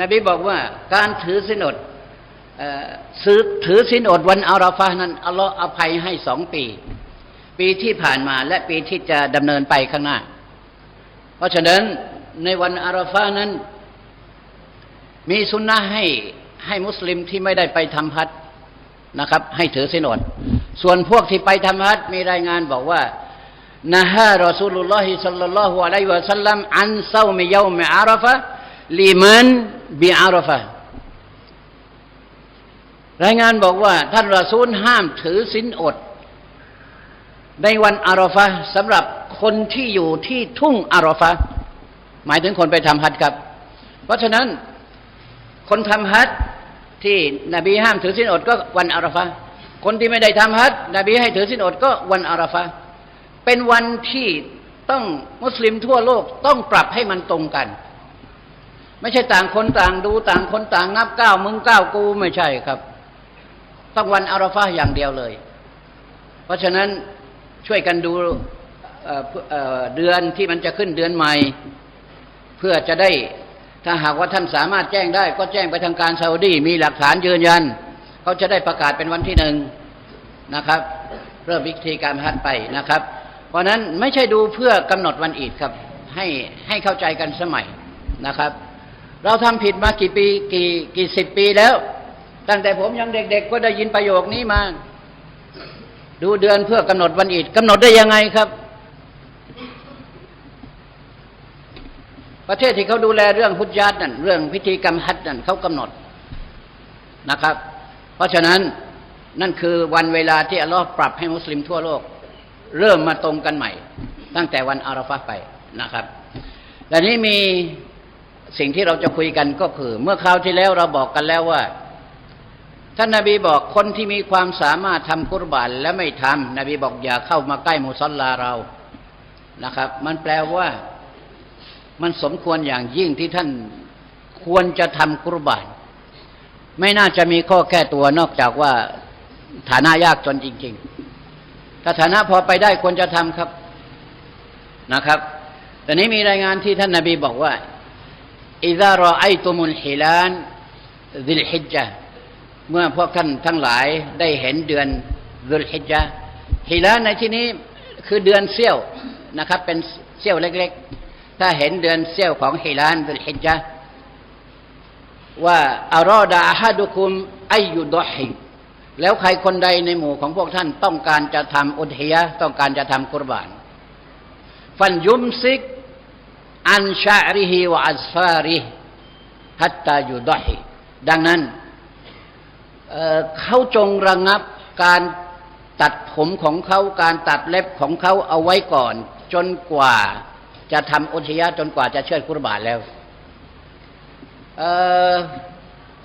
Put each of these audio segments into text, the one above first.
นบีบอกว่าการถือสินอดซื้อถือสินอดวันอาราฟะห์นั้นอัลลอฮ์อภัยให้สองปี ปีที่ผ่านมาและปีที่จะดำเนินไปข้างหน้า เพราะฉะนั้นในวันอาราฟะห์นั้น มีสุนนะให้ให้มุสลิมที่ไม่ได้ไปทำฮัจญ์นะครับ ให้ถือสินอด ส่วนพวกที่ไปทำฮัจมีรายงานบอกว่านะฮะรอซูลุลลอฮิสัลลัลลอฮุอะลัยวะสัลลัมอันเซามิยอมอาราฟะลิมัน บิอาราฟะรายงานบอกว่า ท่านรอซูลห้ามถือสินอด ในวันอาราฟะสำหรับคนที่อยู่ที่ทุ่งอาราฟะหมายถึงคนไปทำฮัจครับ เพราะฉะนั้นคนทำฮัจที่นบีห้ามถือสินอดก็วันอาราฟะคนที่ไม่ได้ทำฮัจนบีให้ถือสินอดก็วันอาราฟะเป็นวันที่ต้องมุสลิมทั่วโลกต้องปรับให้มันตรงกัน ไม่ใช่ต่างคนต่างดูต่างคนต่างนับก้าวมึงก้าวกูไม่ใช่ครับ ต้องวันอาราฟะห์อย่างเดียวเลย เพราะฉะนั้นช่วยกันดูเเเดือนที่มันจะขึ้นเดือนใหม่ เพื่อจะได้ถ้าหากว่าท่านสามารถแจ้งได้ ก็แจ้งไปทางการซาอุดีมีหลักฐานยืนยันเขาจะได้ประกาศเป็นวันที่หนึ่งนะครับ เริ่มวิธีการฮัจญ์ไปนะครับ เพราะฉะนั้นไม่ใช่ดูเพื่อกำหนดวันอีดครับ ให้ให้เข้าใจกันสมัยนะครับ เราทำผิดมากี่ปีกี่กี่สิบปีแล้ว ตั้งแต่ผมยังเด็ก ๆ ก็ได้ยินประโยคนี้มา ดูเดือนเพื่อกำหนดวันอีดกำหนดได้ยังไงครับ ประเทศที่เขาดูแลเรื่องพุทธญาตินั่นเรื่องพิธีกรรมฮัจญ์นั่นเขากำหนดนะครับ เพราะฉะนั้นนั่นคือวันเวลาที่อัลลอฮ์ปรับให้มุสลิมทั่วโลก เริ่มมาตรงกันใหม่ ตั้งแต่วันอาราฟะไปนะครับแต่นี้มี สิ่งที่เราจะคุยกันก็คือ เมื่อคราวที่แล้วเราบอกกันแล้วว่า ท่านนาบีบอกคนที่มีความสามารถทำกุรบานและไม่ทำนบีบอกอย่าเข้ามาใกล้มุสลลาเรานะครับ มันแปลว่า มันสมควรอย่างยิ่งที่ท่านควรจะทำกุรบาน ไม่น่าจะมีข้อแก้ตัวนอกจากว่าฐานะยากจนจริง ๆ ถ้าฐานะพอไปได้ควรจะทำครับนะครับแต่นี้มีรายงานที่ท่านนาบีบอกว่า อิซารอไอตุมุลฮิลานดิลฮิจเมื่อพวกท่านทั้งหลายได้เห็นเดือนดิลฮิจจ์ฮิลานในที่นี้คือเดือนเสี้ยวนะครับ เป็นเสี้ยวเล็กๆ ถ้าเห็นเดือนเสี้ยวของฮิลานดิลฮิจจ์ว่าอารอดาฮัดุคุมอายุดอฮิแล้วใครคนใดในหมู่ของพวกท่านต้องการจะทำอุทยะต้องการจะทำกุรบาน ฟันยุมซิก อันชาริฮิวะอัซฟาริฮัตตายุดฮิดังนั้นเเขาจงระงับการตัดผมของเขาการตัดเล็บของเขาเอาไว้ก่อน จนกว่าจะทำอุทยะจนกว่าจะเชิดกุรบานแล้ว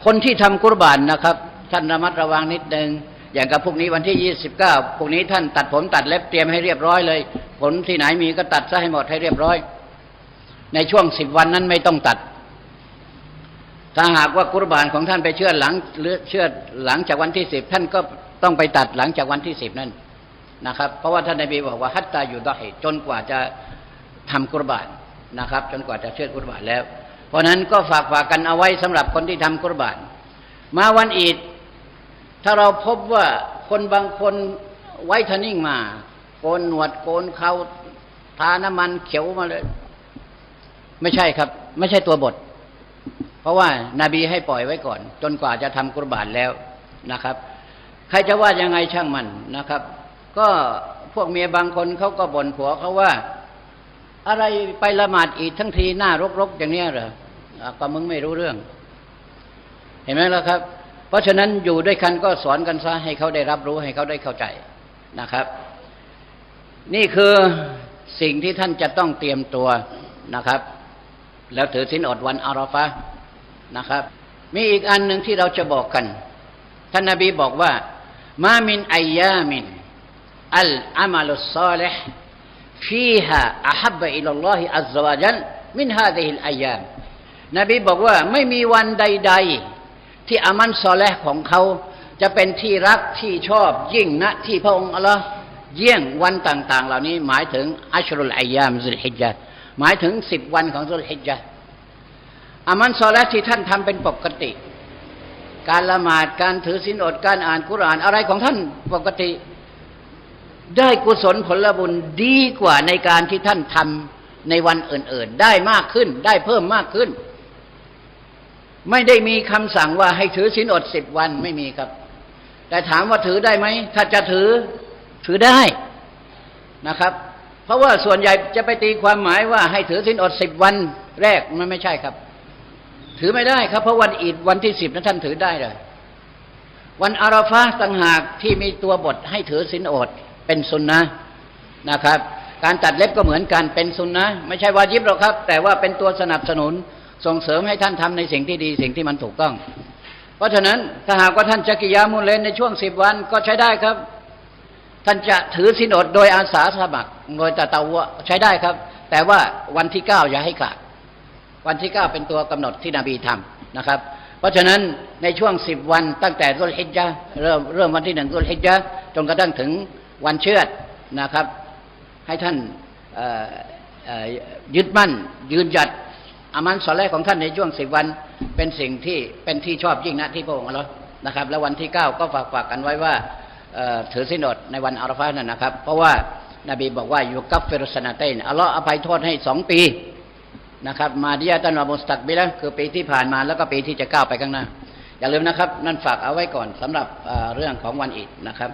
คนที่ทำกุรบานนะครับ ท่านระมัดระวังนิดนึงอย่างกับพวกนี้วันที่ยี่สิบเก้าพวกนี้ท่านตัดผมตัดเล็บเตรียมให้เรียบร้อยเลย ผลที่ไหนมีก็ตัดซะให้หมดให้เรียบร้อย ในช่วงสิบวันนั้นไม่ต้องตัด ถ้าหากว่ากุรบานของท่านไปเชื่อหลังหรือเชื่อหลังจากวันที่สิบท่านก็ต้องไปตัดหลังจากวันที่สิบนั่นนะครับ เพราะว่าท่านนบีบอกว่าฮัตตาอยู่ดอฮิจนกว่าจะทำกุรบานนะครับ จนกว่าจะเชื่อกุรบานแล้ว เพราะนั้นก็ฝากฝากกันเอาไว้สำหรับคนที่ทำกุรบาน มาวันอีดถ้าเราพบว่าคนบางคนไว้ทนิ่งมา โกนหนวดโกนเขาทาน้ำมันเขียวมาเลย ไม่ใช่ครับ ไม่ใช่ตัวบท เพราะว่านาบีให้ปล่อยไว้ก่อน จนกว่าจะทำกุรบานแล้วนะครับ ใครจะว่ายังไงช่างมันนะครับ ก็พวกเมียบางคนเขาก็บ่นผัวเขาว่า อะไรไปละหมาดอีกทั้งทีหน้ารกๆอย่างเนี้ยเหรอก็มึงไม่รู้เรื่อง เห็นไหมล่ะครับ เพราะฉะนั้นอยู่ด้วยกันก็สอนกันซะให้เขาได้รับรู้ให้เขาได้เข้าใจนะครับ นี่คือสิ่งที่ท่านจะต้องเตรียมตัวนะครับ แล้วถือสินอดวันอาราฟะนะครับ มีอีกอันหนึ่งที่เราจะบอกกัน ท่านนาบีบอกว่า มามินอายามินอัลอามัลุสซาลิห์ฟีฮาอัฮับอิลลอฮิอัลซวาจัลมินฮาดิลอายามนบีบอกว่าไม่มีวันใด ๆ ที่อามันซอลแลของเขา จะเป็นที่รักที่ชอบยิ่งนะที่พระองค์อัลลอฮ์เยี่ยงวันต่าง ๆ เหล่านี้หมายถึงอัชรุลอายามซุลฮิจัด หมายถึงสิบวันของซุลฮิจญะอามันซอละที่ท่านทำเป็นปกติ การละหมาดการถือศีลอดการอ่านกุราน อะไรของท่านปกติ ได้กุศลผลบุญดีกว่าในการที่ท่านทำในวันอื่น ๆ ได้มากขึ้น ได้เพิ่มมากขึ้น ไม่ได้มีคำสั่งว่าให้ถือศีลอดสิบวันไม่มีครับ แต่ถามว่าถือได้ไหมถ้าจะถือถือได้นะครับ เพราะว่าส่วนใหญ่จะไปตีความหมายว่าให้ถือศีลอดสิบวันแรกมันไม่ใช่ครับ ถือไม่ได้ครับเพราะวันอีดวันที่สิบนั้นท่านถือได้เลยวันอาราฟาต่างหากที่มีตัวบทให้ถือศีลอดเป็นสุนนะนะครับ การตัดเล็บก็เหมือนกันเป็นสุนนะไม่ใช่วาญิบหรอกครับ แต่ว่าเป็นตัวสนับสนุนส่งเสริมให้ท่านทำในสิ่งที่ดีสิ่งที่มันถูกต้อง เพราะฉะนั้นถ้าหากว่าท่านจะกิยามุลเลนในช่วงสิบวันก็ใช้ได้ครับ ท่านจะถือศีลอดโดยอาสาสมัครโดยตะตาวะใช้ได้ครับ แต่ว่าวันที่เก้าอย่าให้ขาดวันที่เก้าเป็นตัวกำหนดที่นบีทำนะครับ เพราะฉะนั้นในช่วงสิบวันตั้งแต่รุลฮิจญะห์เริ่มเริ่มวันที่หนึ่งรุลฮิจญะห์จนกระทั่งถึงวันเชือดนะครับ ให้ท่านยึดมั่น ยืนหยัดอามันสอนแรกของท่านในช่วงสิบวันเป็นสิ่งที่เป็นที่ชอบยิ่งนะที่พระองค์อัลเลอฮ์นะครับ แล้ววันที่เก้าก็ฝากฝากกันไว้ว่า ถือสินอดในวันอาราฟานั่นนะครับ เพราะว่านาบีบอกว่าอยู่กับเฟรสนาเตนอัลลอฮ์อภัยโทษให้สองปีนะครับ มาดิยาตันวามุสตักบิละคือปีที่ผ่านมาแล้วก็ปีที่จะก้าวไปข้างหน้า อย่าลืมนะครับ นั่นฝากเอาไว้ก่อนสำหรับเอ่อเรื่องของวันอีดนะครับ